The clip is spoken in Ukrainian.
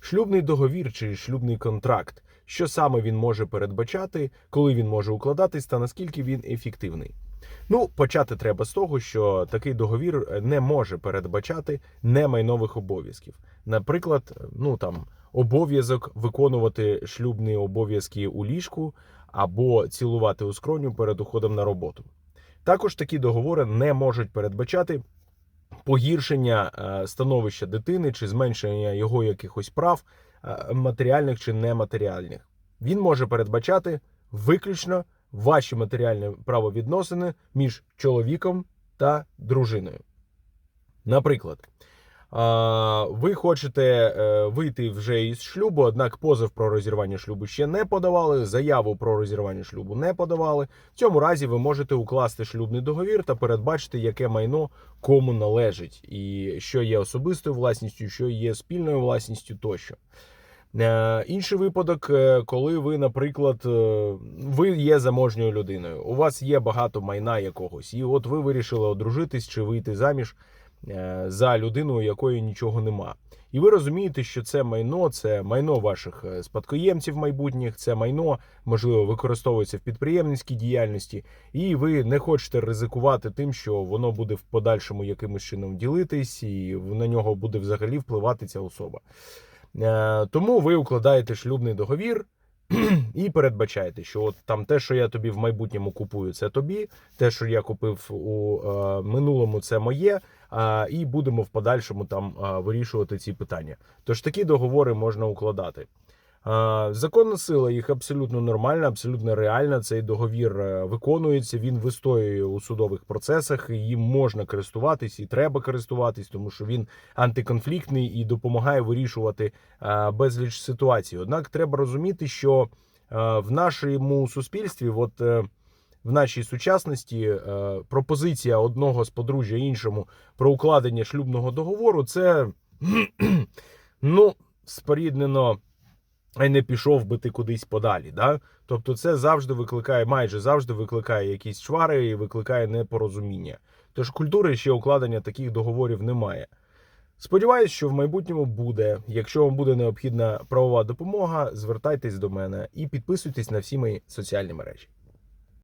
Шлюбний договір чи шлюбний контракт, що саме він може передбачати, коли він може укладатись та наскільки він ефективний. Ну, почати треба з того, що такий договір не може передбачати немайнових обов'язків. Наприклад, ну там обов'язок виконувати шлюбні обов'язки у ліжку або цілувати у скроню перед уходом на роботу. Також такі договори не можуть передбачати погіршення е, становища дитини чи зменшення його якихось прав, е, матеріальних чи нематеріальних. Він може передбачати виключно ваші матеріальні правовідносини між чоловіком та дружиною. Наприклад, ви хочете е, вийти вже із шлюбу, однак позов про розірвання шлюбу ще не подавали, заяву про розірвання шлюбу не подавали. В цьому разі ви можете укласти шлюбний договір та передбачити, яке майно кому належить, і що є особистою власністю, що є спільною власністю тощо. Е, Інший випадок, е, коли ви, наприклад, ви є заможньою людиною, у вас є багато майна якогось, і от ви вирішили одружитись чи вийти заміж за людину, у якої нічого нема. І ви розумієте, що це майно, це майно ваших е, спадкоємців майбутніх, це майно можливо використовується в підприємницькій діяльності, і ви не хочете ризикувати тим, що воно буде в подальшому якимось чином ділитись, і на нього буде взагалі впливати ця особа. Е, Тому ви укладаєте шлюбний договір і передбачайте, що от там те, що я тобі в майбутньому купую, це тобі. Те, що я купив у е, минулому, це моє. Е, і будемо в подальшому там е, вирішувати ці питання. Тож такі договори можна укладати. Законна сила їх абсолютно нормальна, абсолютно реальна. Цей договір е, виконується, він вистоює у судових процесах. Їм можна користуватись і треба користуватись, тому що він антиконфліктний і допомагає вирішувати е, безліч ситуацій. Однак треба розуміти, що е, в нашому суспільстві, от в нашій сучасності, пропозиція одного з подружжя іншому про укладення шлюбного договору це ну споріднено. А й не пішов би ти кудись подалі. Да? Тобто, це завжди викликає, майже завжди викликає якісь чвари і викликає непорозуміння. Тож культури ще укладення таких договорів немає. Сподіваюсь, що в майбутньому буде. Якщо вам буде необхідна правова допомога, звертайтесь до мене і підписуйтесь на всі мої соціальні мережі.